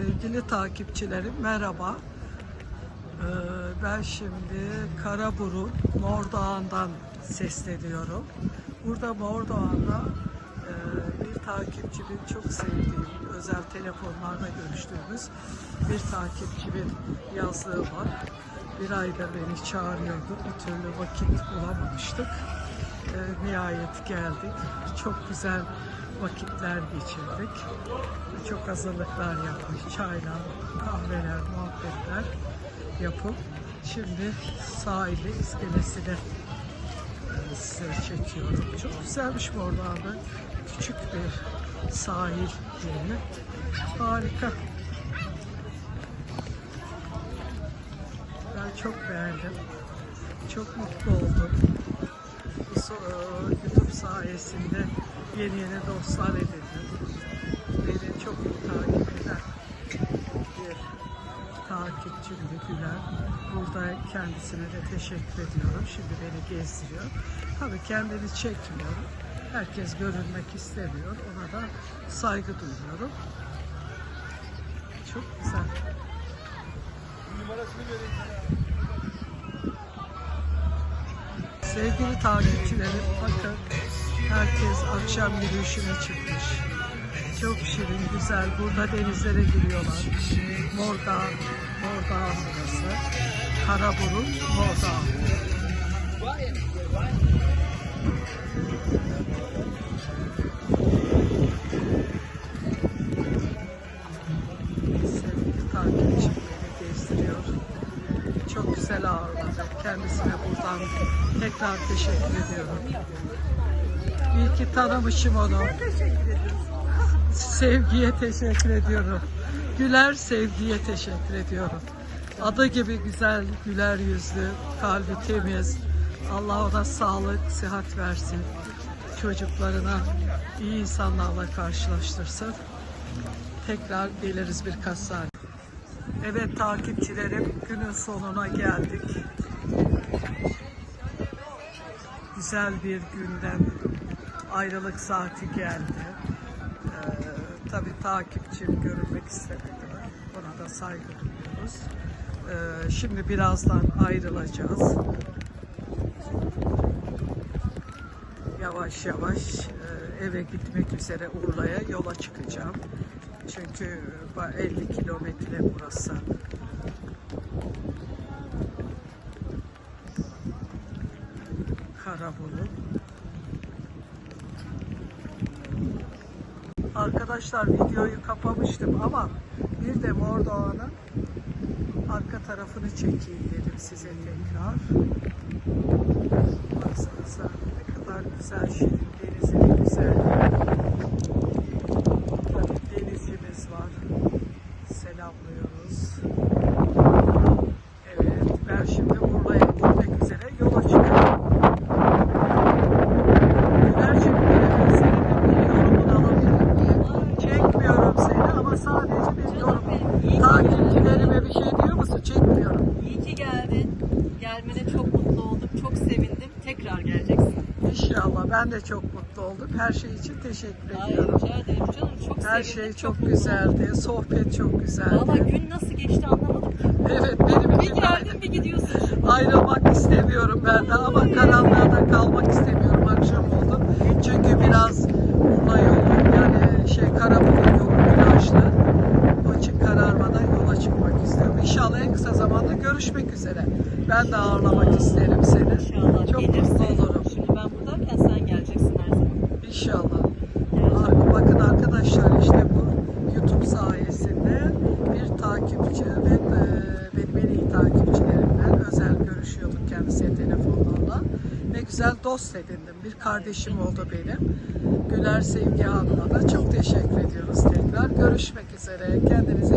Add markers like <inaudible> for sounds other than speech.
Sevgili takipçilerim merhaba. Ee, ben şimdi Karaburun Mordoğan'dan sesleniyorum. Burada Mordoğan'da e, bir takipçimin çok sevdiğim, özel telefonlarla görüştüğümüz bir takipçimin yazlığı var. Bir aydır beni çağırıyordu. Bir türlü vakit bulamamıştık. Ee, nihayet geldik. Çok güzel vakitler geçirdik. Çok hazırlıklar yapmış. Çaylar, kahveler, muhabbetler yapıp şimdi sahili iskelesine e, size çekiyorum. Çok güzelmiş bu orada. Küçük bir sahil yeri. Harika. Ben çok beğendim. Çok mutlu oldum. Bu e, YouTube sayesinde yeni yeni dostlar edindim. Beni çok iyi takip eden bir takipçimdi Güler. Burada kendisine de teşekkür ediyorum. Şimdi beni gezdiriyor. Tabii kendini çekmiyorum. Herkes görünmek istemiyor. Ona da saygı duyuyorum. Çok güzel. Sevgili takipçilerim bakın herkes akşam yürüyüşüne çıkmış. Çok şirin, güzel. Burada denizlere giriyorlar. Mordağ, Mordağ burası. Karaburun, Mordağ. Sevgili takipçim beni gezdiriyor. Çok güzel ağırladı. Kendisine buradan tekrar teşekkür ediyorum. İyi ki tanımışım onu. <laughs> Sevgiye teşekkür ediyorum. Güler sevgiye teşekkür ediyorum. Adı gibi güzel, güler yüzlü, kalbi temiz. Allah ona sağlık, sıhhat versin. Çocuklarına iyi insanlarla karşılaştırsın. Tekrar geliriz birkaç saat. Evet takipçilerim günün sonuna geldik. Güzel bir günden ayrılık saati geldi. Ee, tabii takipçim görünmek istemedi. Ona da saygı duyuyoruz. Ee, şimdi birazdan ayrılacağız. Yavaş yavaş e, eve gitmek üzere Urla'ya yola çıkacağım. Çünkü ba- 50 kilometre burası. Karabolu. Arkadaşlar videoyu kapamıştım ama bir de Mordoğan'ın arka tarafını çekeyim dedim size tekrar. Baksanıza ne kadar güzel şirin denizin güzelliği. Tabii denizcimiz var. Selamlıyoruz. Evet, ben şimdi Urla'ya gitmek üzere yola çıkıyorum. Gülerciğim, benim senin bir yorumunu alabilirim diye. Çekmiyorum seni ama sadece bir yorum. Takipçilerime bir şey diyor musun? Çekmiyorum. İyi ki geldin. Gelmene çok mutlu oldum. Çok sevindim. Tekrar geleceksin. İnşallah. Ben de çok mutlu oldum. Her şey için teşekkür Ay ediyorum. rica ederim canım. Çok Her sevindim. şey çok mutlu güzeldi. Sohbet çok güzeldi. Valla gün nasıl geçti anlamadım ki. Evet benim Bir geldin bir gidiyorsun. ayrılmak istemiyorum ben de ama karanlığa kalmak istemiyorum akşam oldu. Çünkü biraz Urla yolu yani şey Karabolu yolu virajlı. Onun için kararmadan yola çıkmak istiyorum. İnşallah en kısa zamanda görüşmek üzere. Ben de ağırlamak isterim seni. İnşallah Çok gelirsin. mutlu olurum. Şimdi ben buradayken sen geleceksin her zaman. İnşallah. Ar- Bakın arkadaşlar işte bu YouTube sayesinde bir takipçi ve e, benim en iyi takipçilerimden özel kendisiyle telefonlarla. Ne güzel dost edindim. Bir kardeşim oldu benim. Güler Sevgi Hanım'a da çok teşekkür ediyoruz tekrar. Görüşmek üzere. Kendinize